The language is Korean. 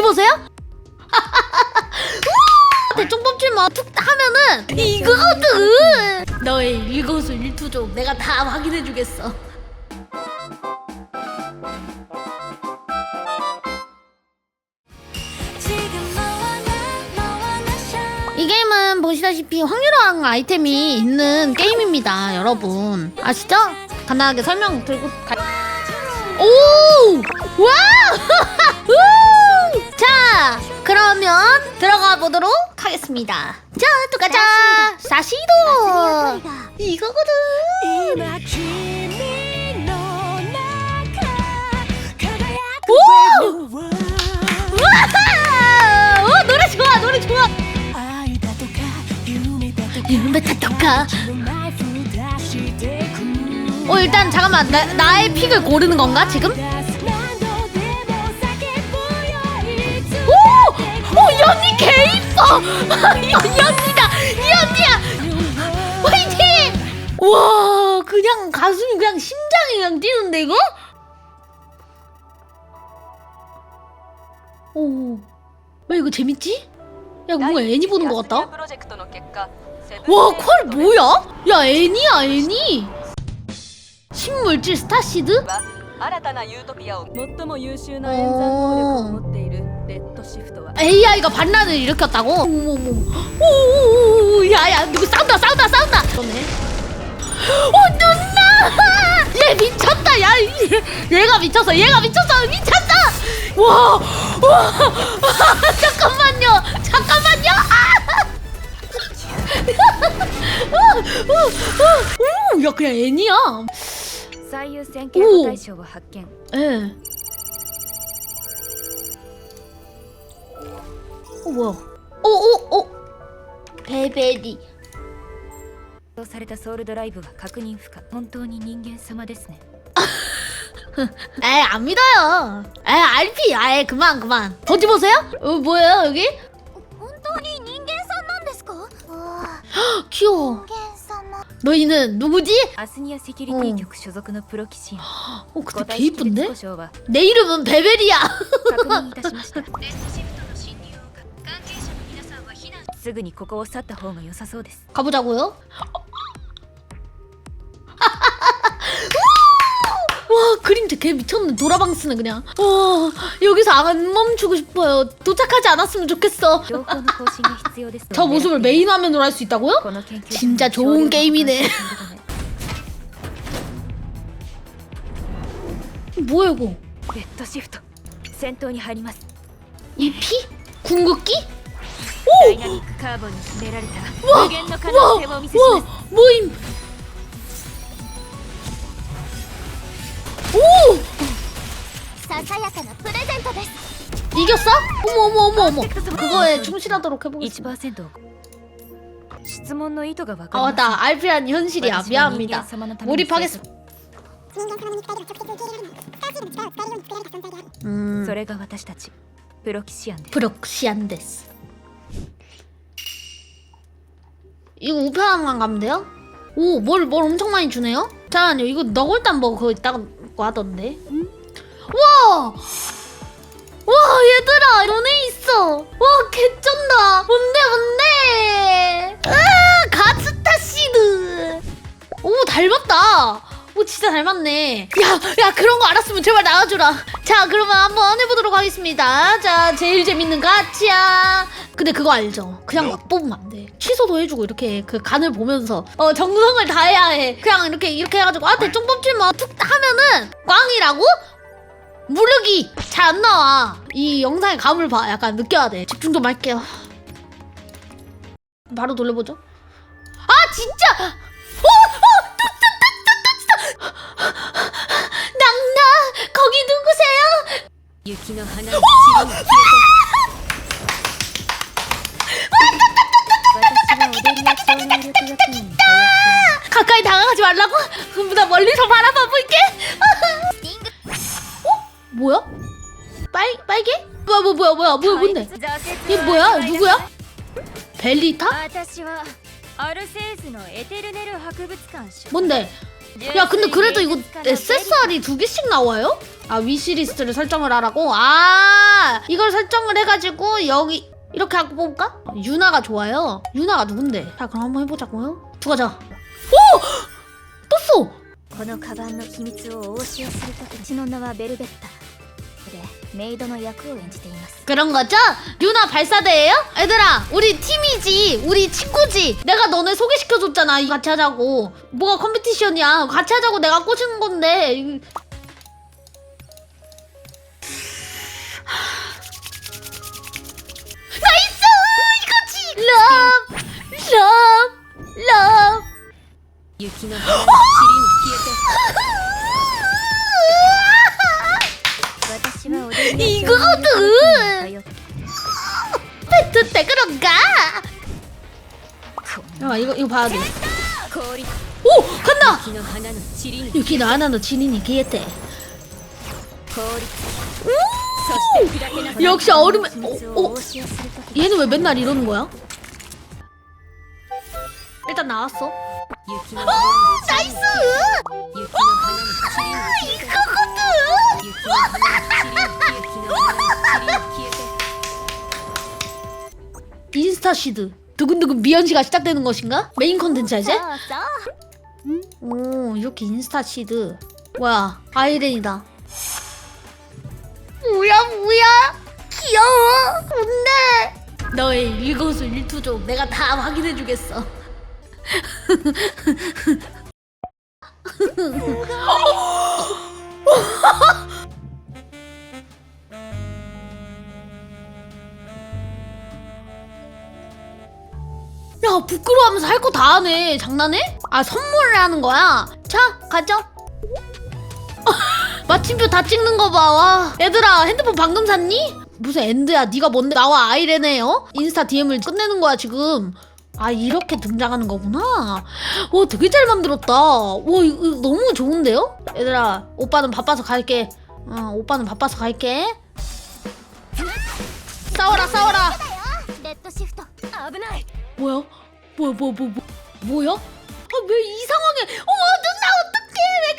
보세요? 대충 뽑지마 툭 하면은 이거거든 너의 일거수 일투족 내가 다 확인해주겠어 이 게임은 보시다시피 확률화한 아이템이 있는 게임입니다 여러분 아시죠? 간단하게 설명 들고 가... 오! 와! 들어가 보도록 하겠습니다. 자, 또 가자. 사시도. 이거거든. 오! 우와! 오, 노래 좋아, 노래 좋아. 유메 타토카. 어, 일단 잠깐만. 나, 나의 픽을 고르는 건가 지금? 개 이뻐. 이 언니다. 이 언니야. 화이팅! 와, 그냥 가슴이 그냥 심장이 그냥 뛰는데 이거? 오, 왜 이거 재밌지? 야, 뭔가 애니 보는 것 같다. プロジェクトの結果 와, 퀄 뭐야? 야, 애니야, 애니. 신물질 스타시드? は新たなユートピアを最も優秀な演算能力を持っている レッドシフトは AI가 반란을 일으켰다고? 어머머머. 오오오오. 야야, 누구 싸운다, 싸운다, 싸운다. 그러네. 어, 누나! 얘 미쳤다, 야. 얘- 얘가 미쳤어, 얘가 미쳤어, 미쳤다! 와, 와. 잠깐만요, 잠깐만요. 아! 오, 야, 그냥 애니야. 最優先警護対象を発見 예. 어 뭐야? 어어 어. 베베리. とされたソウルドライブは確認不可本当に人間様ですね 에이 안 믿어요. 에이 RP 아예 그만 그만. 어디 보세요? 어 뭐예요 여기? 本当に人間さんなんですかわあ 귀여워. 人間様 너희는 누구지? アスニアセキュリティ局所属のプロ棋士 어 근데 五 개 大識別 이쁜데? 故障は 내 이름은 베베리야. 確認いたしました すぐにここを去った方が良さそうです 가보자고요. 와 그림자 개 미쳤네 노라방스는 그냥 와 여기서 안 멈추고 싶어요 도착하지 않았으면 좋겠어 情報の更新が必要です 저 모습을 메인 화면으로 할 수 있다고요? この研究 진짜 좋은 게임이네. 뭐야 이거 レッドシフト戦闘に入ります EP? 궁극기? ダイナミックカーボンに秘められた 와! 無限の可 와! 能性をお見せします 와! 모임! 오! ささやかなプレゼントです 이겼어? 어머 어머 어머 어머 그거에 충실하도록 해보겠습니다 1%を質問の意図が分か 아 りません 맞다 알피란 현실이야 私は人間 미안합니다 様のために 몰입하겠습니다 人間様の肉体では直接受け入れられない不可思議な力を使えるように作られた存在である 음 それが私たちプロキシアンです 브록시안데스 이거 우편함만 가면 돼요? 오, 뭘, 뭘 엄청 많이 주네요? 잠깐만요, 이거 너굴단 뭐 그거 있다고 하던데? 와! 와, 얘들아, 너네 있어! 와, 개쩐다! 뭔데, 뭔데! 으아, 가스타 시드! 오, 닮았다! 오, 진짜 닮았네. 야, 야, 그런 거 알았으면 제발 나와주라. 자, 그러면 한번 해보도록 하겠습니다. 자, 제일 재밌는 가치야. 근데 그거 알죠? 그냥 막 뽑으면 안 돼. 취소도 해주고 이렇게 그 간을 보면서 어 정성을 다해야 해. 그냥 이렇게 이렇게 해가지고 아 대충 뽑지 마. 툭 하면은 꽝이라고? 무르기 잘 안 나와. 이 영상의 감을 봐. 약간 느껴야 돼. 집중 좀 할게요. 바로 돌려보죠. 아 진짜! 어! 어! 떴다 떴다 떴다 낭나 거기 누구세요? 雪の花に散る 됐다 됐다 가까이 다가가지 말라고? 그럼 나 멀리서 바라봐 볼게 어? 뭐야? 빨 빨개? 뭐야 뭐 뭐야 뭐야 뭐야 뭔데? 얘 뭐야 누구야? 벨리타? 뭔데? 야 근데 그래도 이거 SSR이 두 개씩 나와요? 아 위시리스트를 설정을 하라고? 아 이걸 설정을 해가지고 여기 이렇게 하고 뽑을까? 유나가 좋아요 유나가 누군데? 자 그럼 한번 해보자고요 두 가자 오! 떴어! このカバンの秘密をお教えするときうちの名はベルベッタでメイドの役を演じています 그런 거죠? 유나 발사대예요? 얘들아 우리 팀이지 우리 친구지 내가 너네 소개시켜줬잖아 이거 같이 하자고 뭐가 컴피티션이야 같이 하자고 내가 꼬신 건데 이거도 배트 때 그런가? 잠깐 이거 이거 봐야 돼. 오 간다! 유키도 하나도 지린이 기했대. 역시 얼음. 어, 어. 얘는 왜 맨날 이러는 거야? 일단 나왔어. 오! 나이스! 오! 인스타 시드 두근두근 미연씨가 시작되는 것인가? 메인 컨텐츠 이제? 오 이렇게 인스타 시드 뭐야 아이렌이다 뭐야 뭐야 귀여워 근데 너의 일거수 일투족 내가 다 확인해주겠어 야 부끄러워하면서 할 거 다 하네 장난해? 아 선물을 하는 거야? 자 가져 마침표 다 찍는 거봐와 얘들아 핸드폰 방금 샀니? 무슨 엔드야 네가 뭔데 나와 아이레네요? 인스타 DM을 끝내는 거야 지금 아 이렇게 등장하는 거구나. 와 되게 잘 만들었다. 와 이거 너무 좋은데요? 얘들아 오빠는 바빠서 갈게. 어 오빠는 바빠서 갈게. 싸워라 싸워라. 뭐야? 뭐야 뭐야 뭐야 뭐야? 아왜 이 상황에 어머 누나 어떡해? 왜